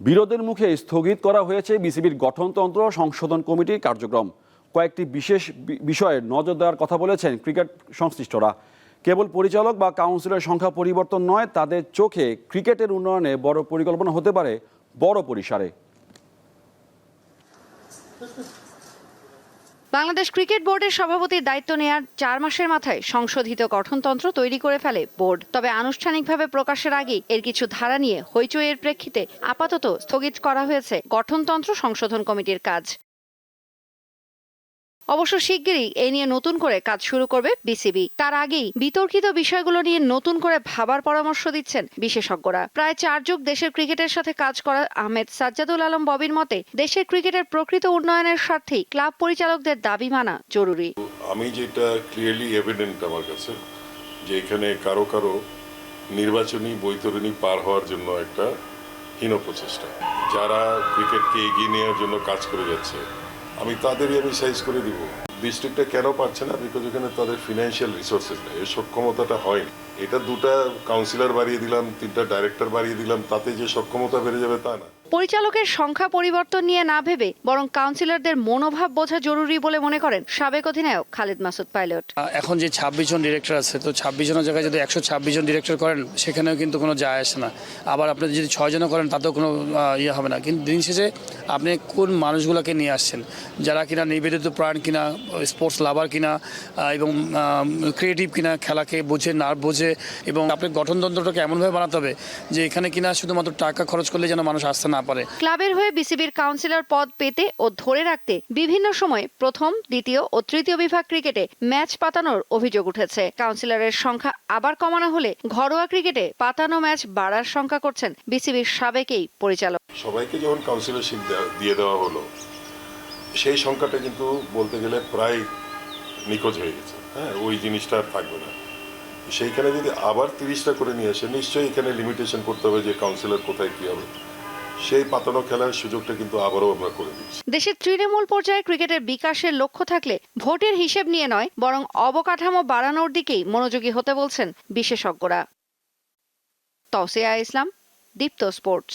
বিরোধের মুখে স্থগিত করা হয়েছে বিসিবির গঠনতন্ত্র সংশোধন কমিটির কার্যক্রম। কয়েকটি বিশেষ বিষয়ে নজর দেওয়ার কথা বলেছেন ক্রিকেট সংশ্লিষ্টরা। কেবল পরিচালক বা কাউন্সিলের সংখ্যা পরিবর্তন নয়, তাদের চোখে ক্রিকেটের উন্নয়নে বড় পরিকল্পনা হতে পারে বড় পরিসরে। বাংলাদেশ ক্রিকেট বোর্ডের সভাপতির দায়িত্ব নেয়ার চার মাসের মাথায় সংশোধিত গঠনতন্ত্র তৈরি করে ফেলে বোর্ড। তবে আনুষ্ঠানিকভাবে প্রকাশের আগেই এর কিছু ধারা নিয়ে হইচইয়ের প্রেক্ষিতে আপাতত স্থগিত করা হয়েছে গঠনতন্ত্র সংশোধন কমিটির কাজ। অবশ্য শিগগিরই এ নিয়ে নতুন করে কাজ শুরু করবে বিসিবি। তার আগেই বিতর্কিত বিষয়গুলো নিয়ে নতুন করে ভাবার পরামর্শ দিচ্ছেন বিশেষজ্ঞরা। প্রায় চার যুগ দেশের ক্রিকেটের সাথে কাজ করা আহমেদ সাজ্জাদুল আলম ববির মতে, দেশের ক্রিকেটের প্রকৃত উন্নয়নের স্বার্থেই ক্লাব পরিচালকদের দাবি মানা জরুরি। আমি যেটা ক্লিয়ারলি এভিডেন্ট আমার কাছে, যে এখানে কারও কারও নির্বাচনী, বৈতরণী পার হওয়ার জন্য একটা হীন প্রচেষ্টা। যারা ক্রিকেটকে এগিয়ে নেওয়ার জন্য কাজ করে যাচ্ছে আমি তাদেরই আমি সাইজ করে দিব। ডিস্ট্রিক্টটা কেন পারছে না? বিকজ ওখানে তাদের ফিনান্সিয়াল রিসোর্সেস নেই। এর সক্ষমতাটা হয়নি। এটা দুটা কাউন্সিলর বাড়িয়ে দিলাম, তিনটা ডাইরেক্টর বাড়িয়ে দিলাম, তাতে যে সক্ষমতা বেড়ে যাবে তা না। পরিচালকের সংখ্যা পরিবর্তন নিয়ে না ভেবে বরং কাউন্সিলরদের মনোভাব বোঝা জরুরি বলে মনে করেন সাবেক অধিনায়ক খালিদ মাসুদ পাইলট। এখন যে ছাব্বিশ জন ডিরেক্টর আছে, তো ছাব্বিশ জনের জায়গায় যদি একশো ছাব্বিশ জন ডিরেক্টর করেন, সেখানেও কিন্তু কোনো যায় আসে না। আবার আপনি যদি ছয় জনও করেন, তাতেও কোনো ইয়ে হবে না। কিন্তু দিন শেষে আপনি কোন মানুষগুলোকে নিয়ে আসছেন? যারা কিনা নিবেদিত প্রাণ কিনা স্পোর্টস লাভার কিনা এবং ক্রিয়েটিভ কিনা, খেলাকে বোঝে, না বোঝে, এবং আপনার গঠনতন্ত্রটাকে এমনভাবে বানাতে হবে যে এখানে কিনা শুধুমাত্র টাকা খরচ করলে যেন মানুষ আসতে না পারে। ক্লাবের হয়ে বিসিবির কাউন্সিলর পদ পেতে ও ধরে রাখতে বিভিন্ন সময় প্রথম দ্বিতীয় ও তৃতীয় বিভাগ ক্রিকেটে ম্যাচ পাতানোর অভিযোগ উঠেছে। কাউন্সিলরের সংখ্যা আবার কমানো হলে ঘরোয়া ক্রিকেটে পাতানো ম্যাচ বাড়ার সংখ্যা করছেন বিসিবির সাবেকেই পরিচালক। সবাইকে যখন কাউন্সিলরশিপ দিয়ে দেওয়া হলো সেই সংখ্যাটা কিন্তু বলতে গেলে প্রায় নিখোঁজ হয়ে গেছে। হ্যাঁ ওই জিনিসটা আর থাকবে না। সেইখানে যদি আবার তিরিশটা করে নিয়ে আসে নিশ্চয়ই এখানে লিমিটেশন করতে হবে যে কাউন্সিলর কোথায় কী হবে। সেই পাতানো খেলার সুযোগটা কিন্তু আবারও আমরা করে দিচ্ছি দেশের তৃণমূল পর্যায়ে ক্রিকেটের বিকাশের লক্ষ্য থাকলে ভোটের হিসেব নিয়ে নয়, বরং অবকাঠামো বাড়ানোর দিকেই মনোযোগী হতে বলছেন বিশেষজ্ঞরা। তসিয়া ইসলাম, দীপ্ত স্পোর্টস।